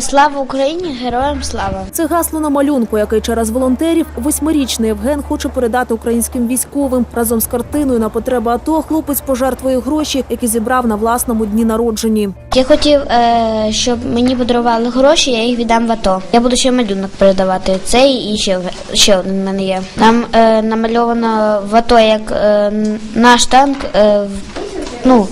Слава Україні! Героям слава! Це гасло на малюнку, який через волонтерів восьмирічний Євген хоче передати українським військовим. Разом з картиною на потреби АТО хлопець пожертвує гроші, які зібрав на власному дні народженні. Я хотів, е, щоб мені подарували гроші, я їх віддам в АТО. Я буду ще малюнок передавати. Цей і ще, ще один в мене є. Там е, намальовано в АТО як е, наш танк. Е, ну,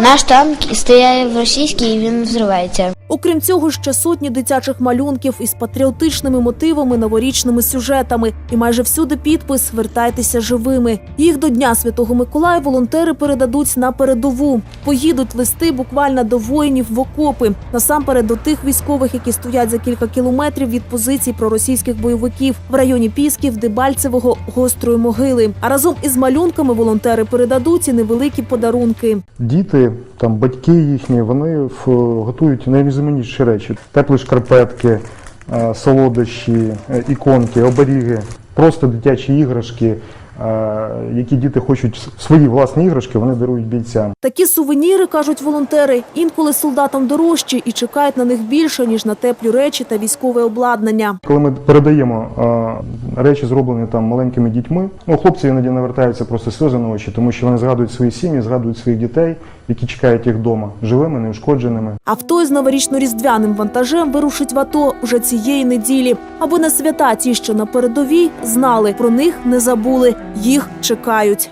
наш танк стріляє в російський і він взривається. Окрім цього, ще сотні дитячих малюнків із патріотичними мотивами, новорічними сюжетами. І майже всюди підпис Вертайтеся живими. Їх до Дня Святого Миколая волонтери передадуть на передову. Поїдуть листи буквально до воїнів в окопи. Насамперед до тих військових, які стоять за кілька кілометрів від позицій проросійських бойовиків в районі Пісків, Дебальцевого, Гострої могили. А разом із малюнками волонтери передадуть і невеликі подарунки. Діти, там батьки їхні, вони готують найрізноманітніші речі: теплі шкарпетки, е, солодощі, е, іконки, оберіги, просто дитячі іграшки, які діти хочуть свої власні іграшки, вони дарують бійцям. Такі сувеніри, кажуть волонтери, інколи солдатам дорожчі і чекають на них більше, ніж на теплі речі та військове обладнання. Коли ми передаємо речі, зроблені там маленькими дітьми, ну хлопці іноді навертаються просто сльози на очі, тому що вони згадують свої сім'ї, згадують своїх дітей, які чекають їх вдома, живими, неушкодженими. Авто із новорічно-різдвяним вантажем вирушить в АТО вже цієї неділі, аби на свята ті, що на передовій, знали про них не забули, їх чекають.